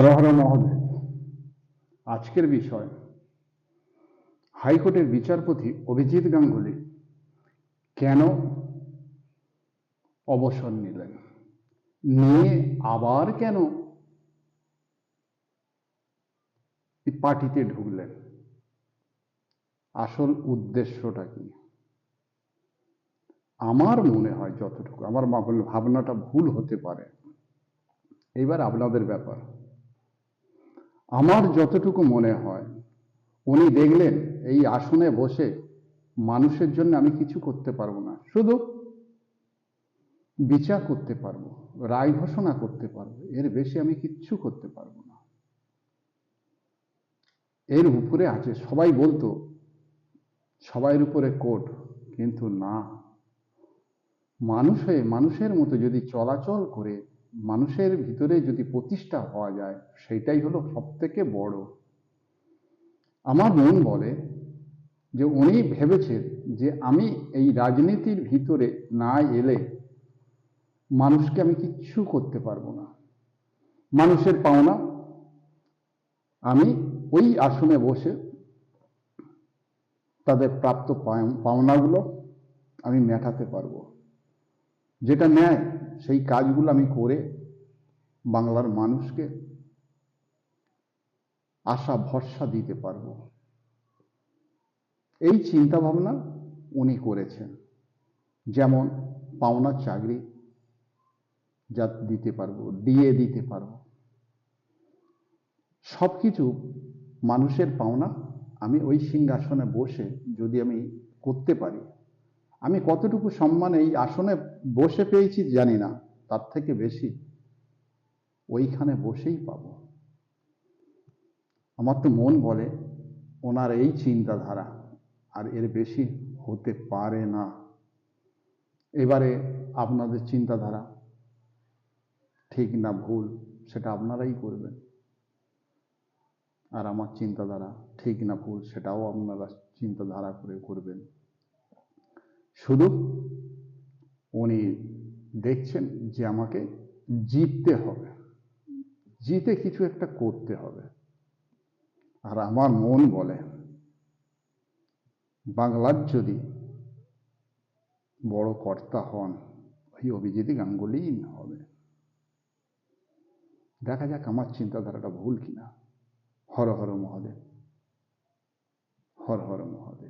হর হর মহোদয়, আজকের বিষয়, হাইকোর্টের বিচারপতি অভিজিৎ গাঙ্গুলি কেন অবসর নিলেন? নিয়ে আবার কেন পার্টিতে ঢুকলেন? আসল উদ্দেশ্যটা কি? আমার মনে হয় যতটুকু, আমার ভাব- ভাবনাটা ভুল হতে পারে। এইবার আপনাদের ব্যাপার। আমার যতটুকু মনে হয়, উনি দেখলেন এই আসনে বসে মানুষের জন্য আমি কিছু করতে পারব না। শুধু বিচার করতে পারব, রায় ঘোষণা করতে পারব, এর বেশি আমি কিচ্ছু করতে পারব না। এর উপরে আছে, সবাই বলতো, সবাইয়ের উপরে কোর্ট, কিন্তু না। মানুষ হয়ে, মানুষের মতো যদি চলাচল করে মানুষের ভিতরে যদি প্রতিষ্ঠা হওয়া যায় সেটাই হলো সব থেকে বড়। আমার মন বলে যে উনি ভেবেছেন যে আমি এই রাজনীতির ভিতরে না এলে মানুষকে আমি কিচ্ছু করতে পারব না। মানুষের পাওনা, আমি ওই আসনে বসে তাদের প্রাপ্ত পাওনাগুলো আমি মেটাতে পারব। যেটা ন্যায় সেই কাজগুলো আমি করে বাংলার মানুষকে আশা, ভরসা দিতে পারব। এই চিন্তা ভাবনা উনি করেছেন। যেমন পাওনার চাকরি যা দিতে পারব, ডিএ দিতে পারব। সব কিছু মানুষের পাওনা আমি ওই সিংহাসনে বসে যদি আমি করতে পারি আমি কতটুকু সম্মান এই আসনে বসে পেয়েছি জানি না, তার থেকে বেশি ওইখানে বসেই পাব। আমার তো মন বলে, ওনার এই চিন্তাধারা আর এর বেশি হতে পারে না। এবারে আপনাদের চিন্তাধারা ঠিক না ভুল, সেটা আপনারাই করবেন। আর আমার চিন্তাধারা ঠিক না ভুল, সেটাও আপনারা চিন্তাধারা করে করবেন। শুধু উনি দেখছেন যে আমাকে জিততে হবে। জিতে কিছু একটা করতে হবে। আর আমার মন বলে, বাংলার যদি বড় কর্তা হন ওই অভিজিৎ গাঙ্গুলিই হবে। দেখা যাক আমার চিন্তাধারাটা ভুল কিনা। হর হর মহাদেব। হর হর মহাদেব।